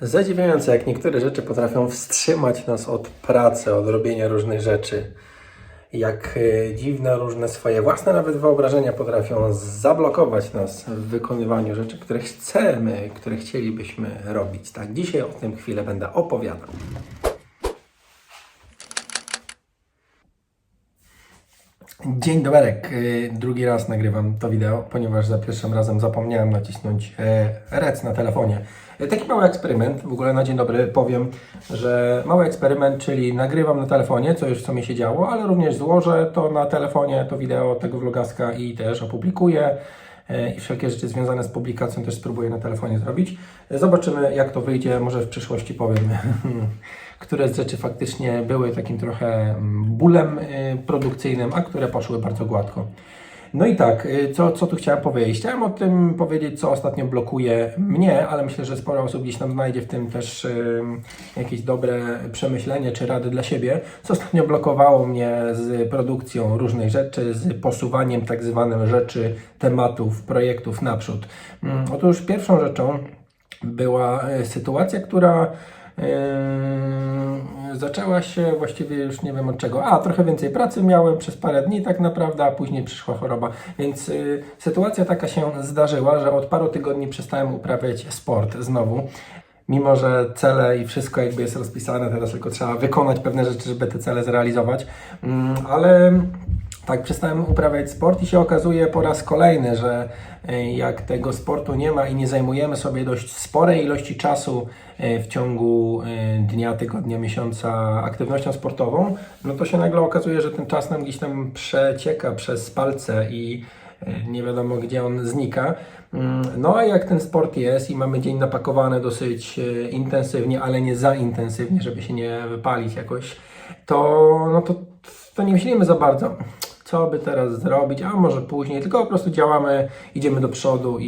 Zadziwiające, jak niektóre rzeczy potrafią wstrzymać nas od pracy, od robienia różnych rzeczy. Jak e, dziwne, różne swoje własne nawet wyobrażenia potrafią zablokować nas w wykonywaniu rzeczy, które chcemy, które chcielibyśmy robić. Tak, dzisiaj o tym chwilę będę opowiadał. Dzień doberek. Y, Drugi raz nagrywam to wideo, ponieważ za pierwszym razem zapomniałem nacisnąć e, rec na telefonie. E, Taki mały eksperyment, w ogóle na dzień dobry powiem, że mały eksperyment, czyli nagrywam na telefonie, co już co mi się działo, ale również złożę to na telefonie, to wideo tego vlogaska i też opublikuję i wszelkie rzeczy związane z publikacją też spróbuję na telefonie zrobić. E, Zobaczymy jak to wyjdzie, może w przyszłości powiem, które z rzeczy faktycznie były takim trochę mm, bólem y, produkcyjnym, a które poszły bardzo gładko. No i tak, y, co, co tu chciałem powiedzieć? Chciałem o tym powiedzieć, co ostatnio blokuje mnie, ale myślę, że sporo osób gdzieś tam znajdzie w tym też jakieś dobre przemyślenie czy rady dla siebie, co ostatnio blokowało mnie z produkcją różnych rzeczy, z posuwaniem tak zwanym rzeczy, tematów, projektów naprzód. Mm, Otóż pierwszą rzeczą była y, sytuacja, która zaczęła się właściwie już nie wiem od czego. A, trochę więcej pracy miałem przez parę dni tak naprawdę, a później przyszła choroba. Więc yy, sytuacja taka się zdarzyła, że od paru tygodni przestałem uprawiać sport znowu. Mimo, że cele i wszystko jakby jest rozpisane, teraz tylko trzeba wykonać pewne rzeczy, żeby te cele zrealizować. Mm, ale tak, przestałem uprawiać sport i się okazuje po raz kolejny, że e, jak tego sportu nie ma i nie zajmujemy sobie dość sporej ilości czasu e, w ciągu e, dnia, tygodnia, miesiąca aktywnością sportową, no to się nagle okazuje, że ten czas nam gdzieś tam przecieka przez palce i nie wiadomo gdzie on znika. Mm, No a jak ten sport jest i mamy dzień napakowany dosyć intensywnie, ale nie za intensywnie, żeby się nie wypalić jakoś, to, no to, to nie myślimy za bardzo co by teraz zrobić, a może później, tylko po prostu działamy, idziemy do przodu i,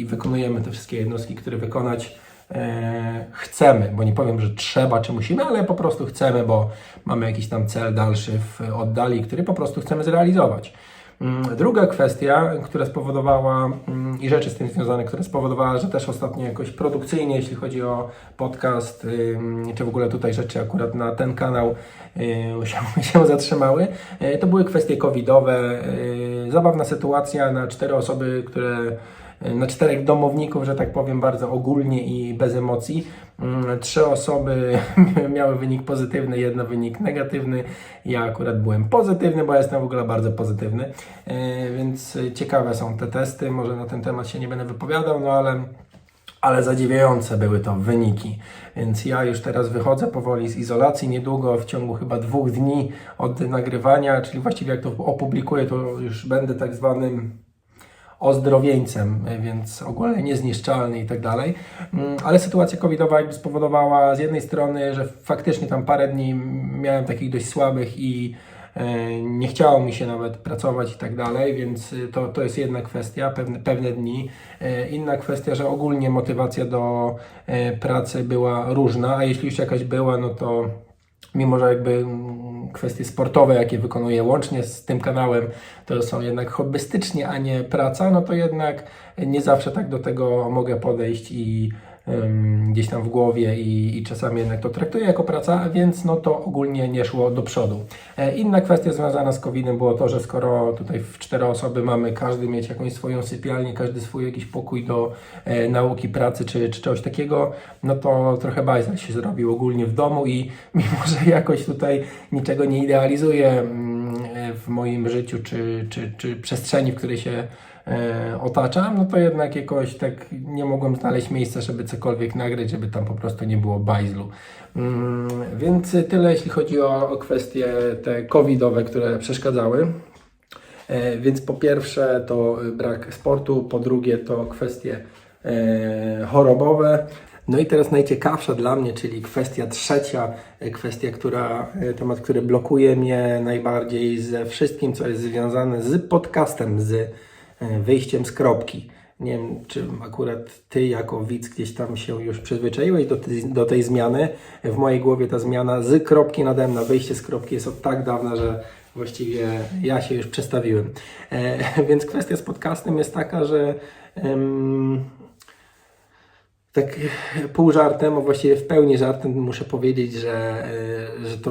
i wykonujemy te wszystkie jednostki, które wykonać e, chcemy, bo nie powiem, że trzeba czy musimy, ale po prostu chcemy, bo mamy jakiś tam cel dalszy w oddali, który po prostu chcemy zrealizować. Mm, Druga kwestia, która spowodowała mm, i rzeczy z tym związane, która spowodowała, że też ostatnio jakoś produkcyjnie, jeśli chodzi o podcast, czy w ogóle tutaj rzeczy akurat na ten kanał się, się zatrzymały, yy, to były kwestie covidowe. Yy, Zabawna sytuacja na cztery osoby, które na czterech domowników, że tak powiem, bardzo ogólnie i bez emocji. Mm, Trzy osoby miały wynik pozytywny, jedna wynik negatywny. Ja akurat byłem pozytywny, bo jestem w ogóle bardzo pozytywny. E, Więc ciekawe są te testy. Może na ten temat się nie będę wypowiadał, no ale ale zadziwiające były to wyniki. Więc ja już teraz wychodzę powoli z izolacji, niedługo, w ciągu chyba dwóch dni od nagrywania, czyli właściwie jak to opublikuję, to już będę tak zwanym ozdrowieńcem, więc ogólnie niezniszczalny i tak dalej. Mm, Ale sytuacja covidowa jakby spowodowała z jednej strony, że faktycznie tam parę dni miałem takich dość słabych i e, nie chciało mi się nawet pracować i tak dalej, więc y, to, to jest jedna kwestia, pewne, pewne dni. E, Inna kwestia, że ogólnie motywacja do e, pracy była różna, a jeśli już jakaś była, no to mimo że jakby mm, kwestie sportowe, jakie wykonuję łącznie z tym kanałem, to są jednak hobbystycznie, a nie praca, no to jednak nie zawsze tak do tego mogę podejść i gdzieś tam w głowie i, i czasami jednak to traktuję jako praca, więc no to ogólnie nie szło do przodu. E, Inna kwestia związana z COVID-em było to, że skoro tutaj w cztery osoby mamy każdy mieć jakąś swoją sypialnię, każdy swój jakiś pokój do e, nauki, pracy czy, czy czegoś takiego, no to trochę bajzel się zrobił ogólnie w domu i mimo, że jakoś tutaj niczego nie idealizuję mm, e, w moim życiu czy, czy, czy przestrzeni, w której się otaczam, no to jednak jakoś tak nie mogłem znaleźć miejsca, żeby cokolwiek nagrać, żeby tam po prostu nie było bajzlu. Mm, więc tyle, jeśli chodzi o, o kwestie te covidowe, które przeszkadzały. E, Więc po pierwsze to brak sportu, po drugie to kwestie e, chorobowe. No i teraz najciekawsza dla mnie, czyli kwestia trzecia, e, kwestia, która, e, temat, który blokuje mnie najbardziej ze wszystkim, co jest związane z podcastem, z e, wyjściem z kropki. Nie wiem, czy akurat Ty jako widz gdzieś tam się już przyzwyczaiłeś do tej, do tej zmiany. W mojej głowie ta zmiana z kropki nade mną, wyjście z kropki jest od tak dawna, że właściwie ja się już przestawiłem. E, więc kwestia z podcastem jest taka, że em, tak pół żartem, a właściwie w pełni żartem muszę powiedzieć, że, y, że to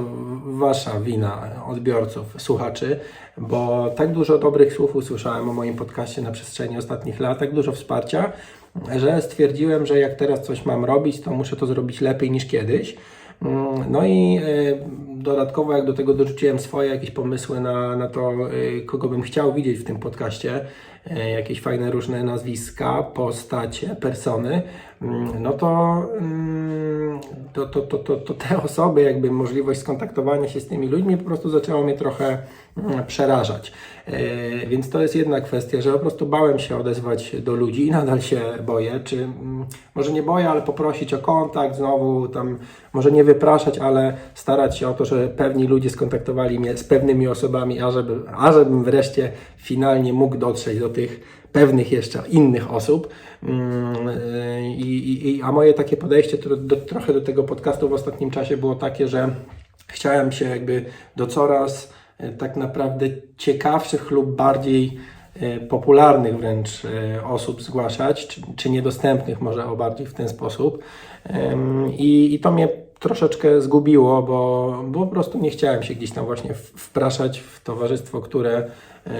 wasza wina, odbiorców, słuchaczy, bo tak dużo dobrych słów usłyszałem o moim podcaście na przestrzeni ostatnich lat, tak dużo wsparcia, że stwierdziłem, że jak teraz coś mam robić, to muszę to zrobić lepiej niż kiedyś. Mm, No i y, dodatkowo, jak do tego dorzuciłem swoje jakieś pomysły na, na to, y, kogo bym chciał widzieć w tym podcaście, y, jakieś fajne różne nazwiska, postacie, persony, mm, no to, mm, to, to, to, to, to te osoby, jakby możliwość skontaktowania się z tymi ludźmi po prostu zaczęło mnie trochę mm, przerażać. E, Więc to jest jedna kwestia, że po prostu bałem się odezwać do ludzi i nadal się boję, czy mm, może nie boję, ale poprosić o kontakt, znowu tam może nie wypraszać, ale starać się o to, że pewni ludzie skontaktowali mnie z pewnymi osobami, a, żeby, a żebym wreszcie finalnie mógł dotrzeć do tych pewnych jeszcze innych osób. Mm, I, i, a moje takie podejście to do, trochę do tego podcastu w ostatnim czasie było takie, że chciałem się jakby do coraz e, tak naprawdę ciekawszych lub bardziej e, popularnych wręcz e, osób zgłaszać, czy, czy niedostępnych może o bardziej w ten sposób. I, I to mnie troszeczkę zgubiło, bo, bo po prostu nie chciałem się gdzieś tam właśnie wpraszać w towarzystwo, które, e,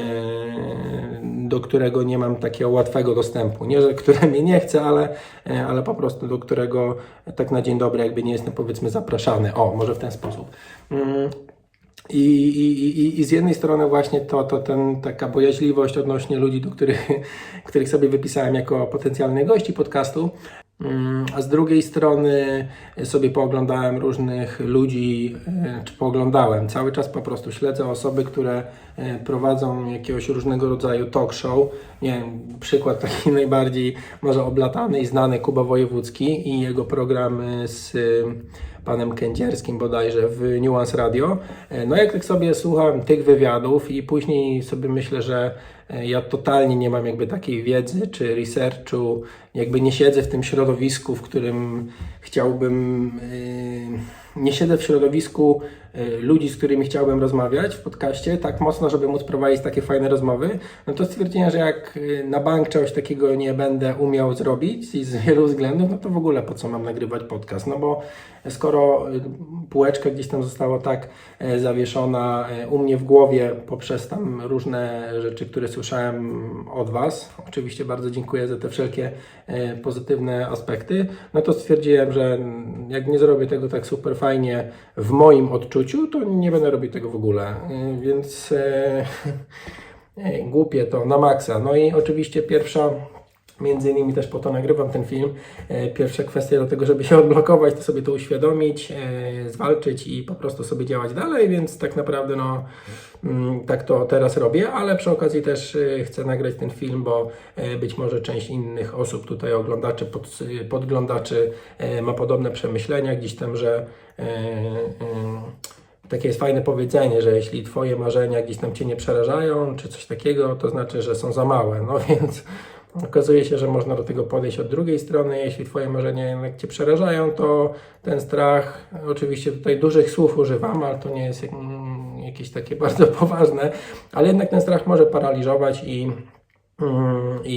do którego nie mam takiego łatwego dostępu. Nie, że które mnie nie chce, ale, e, ale po prostu do którego tak na dzień dobry jakby nie jestem powiedzmy zapraszany. O, może w ten sposób. Mm. I, i, i, I z jednej strony właśnie to, to ten, taka bojaźliwość odnośnie ludzi, do których, których sobie wypisałem jako potencjalnych gości podcastu, a z drugiej strony sobie pooglądałem różnych ludzi, e, czy pooglądałem, cały czas po prostu śledzę osoby, które e, prowadzą jakiegoś różnego rodzaju talk show. Nie wiem, przykład taki najbardziej może oblatany i znany Kuba Wojewódzki i jego program e, z panem Kędzierskim bodajże w Nuance Radio. No jak tak sobie słucham tych wywiadów i później sobie myślę, że ja totalnie nie mam jakby takiej wiedzy czy researchu, jakby nie siedzę w tym środowisku, w którym chciałbym, e, nie siedzę w środowisku e, ludzi, z którymi chciałbym rozmawiać w podcaście tak mocno, żeby móc prowadzić takie fajne rozmowy, no to stwierdziłem, że jak e, na bank czegoś takiego nie będę umiał zrobić i z wielu względów, no to w ogóle po co mam nagrywać podcast, no bo skoro y, półeczka gdzieś tam została tak zawieszona u mnie w głowie poprzez tam różne rzeczy, które słyszałem od Was, oczywiście bardzo dziękuję za te wszelkie pozytywne aspekty, no to stwierdziłem, że jak nie zrobię tego tak super fajnie w moim odczuciu, to nie będę robić tego w ogóle, E, więc e, e, głupie to na maksa. No i oczywiście pierwsza Między innymi też po to nagrywam ten film. E, Pierwsza kwestia do tego, żeby się odblokować, to sobie to uświadomić, e, zwalczyć i po prostu sobie działać dalej, więc tak naprawdę no mm, tak to teraz robię, ale przy okazji też chcę nagrać ten film, bo być może część innych osób tutaj oglądaczy, pod, podglądaczy ma podobne przemyślenia gdzieś tam, że takie jest fajne powiedzenie, że jeśli Twoje marzenia gdzieś tam Cię nie przerażają, czy coś takiego, to znaczy, że są za małe. No więc okazuje się, że można do tego podejść od drugiej strony. Jeśli Twoje marzenia jednak Cię przerażają, to ten strach, oczywiście tutaj dużych słów używam, ale to nie jest jak, jakieś takie bardzo poważne, ale jednak ten strach może paraliżować i, mm, i,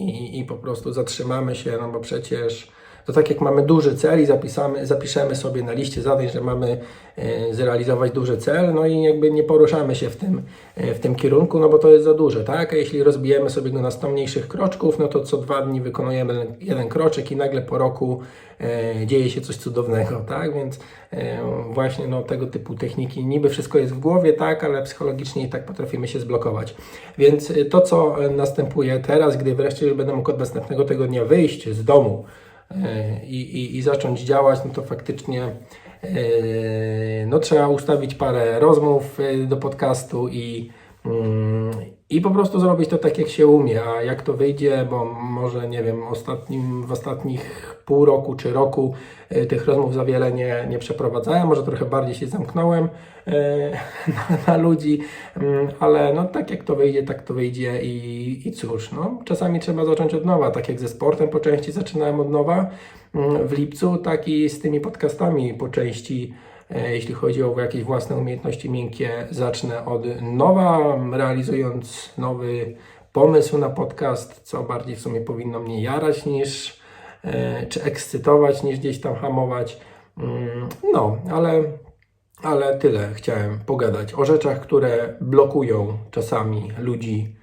i, i po prostu zatrzymamy się, no bo przecież to tak jak mamy duży cel i zapisamy, zapiszemy sobie na liście zadań, że mamy e, zrealizować duży cel, no i jakby nie poruszamy się w tym, e, w tym kierunku, no bo to jest za duże, tak? A jeśli rozbijemy sobie go na 100 mniejszych kroczków, no to co dwa dni wykonujemy jeden kroczek i nagle po roku e, dzieje się coś cudownego, tak? Więc właśnie no, tego typu techniki, niby wszystko jest w głowie, tak, ale psychologicznie i tak potrafimy się zblokować. Więc to, co następuje teraz, gdy wreszcie będę mógł od następnego tygodnia wyjść z domu, i, i, i zacząć działać, no to faktycznie e, no, trzeba ustawić parę rozmów e, do podcastu i, mm, i po prostu zrobić to tak, jak się umie. A jak to wyjdzie, bo może nie wiem, ostatnim, w ostatnich pół roku czy roku e, tych rozmów za wiele nie, nie przeprowadzałem, może trochę bardziej się zamknąłem e, na, na ludzi, mm, ale no tak jak to wyjdzie, tak to wyjdzie i, i cóż, no. Czasami trzeba zacząć od nowa, tak jak ze sportem po części zaczynałem od nowa. Mm, w lipcu, tak i z tymi podcastami po części jeśli chodzi o jakieś własne umiejętności miękkie, zacznę od nowa, realizując nowy pomysł na podcast, co bardziej w sumie powinno mnie jarać niż, e, czy ekscytować, niż gdzieś tam hamować. Mm, No, ale, ale tyle chciałem pogadać o rzeczach, które blokują czasami ludzi,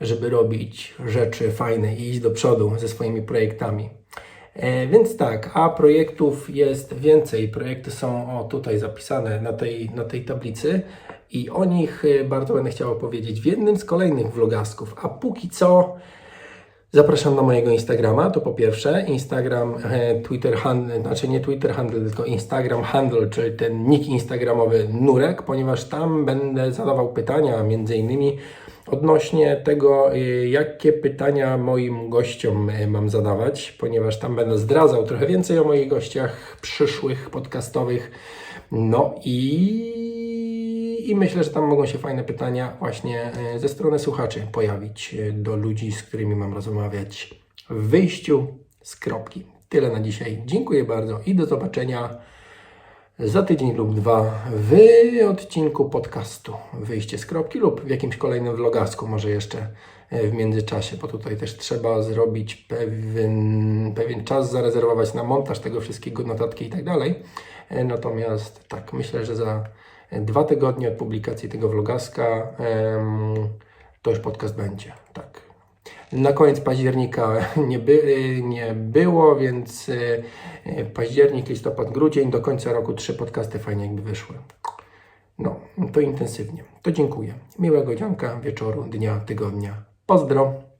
żeby robić rzeczy fajne i iść do przodu ze swoimi projektami. E, Więc tak, a projektów jest więcej. Projekty są o, tutaj zapisane na tej, na tej tablicy i o nich e, bardzo będę chciał opowiedzieć w jednym z kolejnych vlogasków. A póki co zapraszam na mojego Instagrama, to po pierwsze. Instagram, e, Twitter handle, znaczy nie Twitter handle, tylko Instagram handle, czyli ten nick instagramowy Nurek, ponieważ tam będę zadawał pytania między innymi odnośnie tego, y, jakie pytania moim gościom y, mam zadawać, ponieważ tam będę zdradzał trochę więcej o moich gościach przyszłych podcastowych. No i, i myślę, że tam mogą się fajne pytania właśnie y, ze strony słuchaczy pojawić y, do ludzi, z którymi mam rozmawiać w wyjściu z kropki. Tyle na dzisiaj. Dziękuję bardzo i do zobaczenia za tydzień lub dwa w odcinku podcastu Wyjście z kropki lub w jakimś kolejnym vlogasku, może jeszcze e, w międzyczasie, bo tutaj też trzeba zrobić pewien, pewien czas, zarezerwować na montaż tego wszystkiego, notatki i tak dalej. E, Natomiast tak, myślę, że za dwa tygodnie od publikacji tego vlogaska to już podcast będzie. Tak. Na koniec października nie, by, nie było, więc y, październik, listopad, grudzień, do końca roku trzy podcasty fajnie jakby wyszły. No, to intensywnie. To dziękuję. Miłego dzianka, wieczoru, dnia, tygodnia. Pozdro!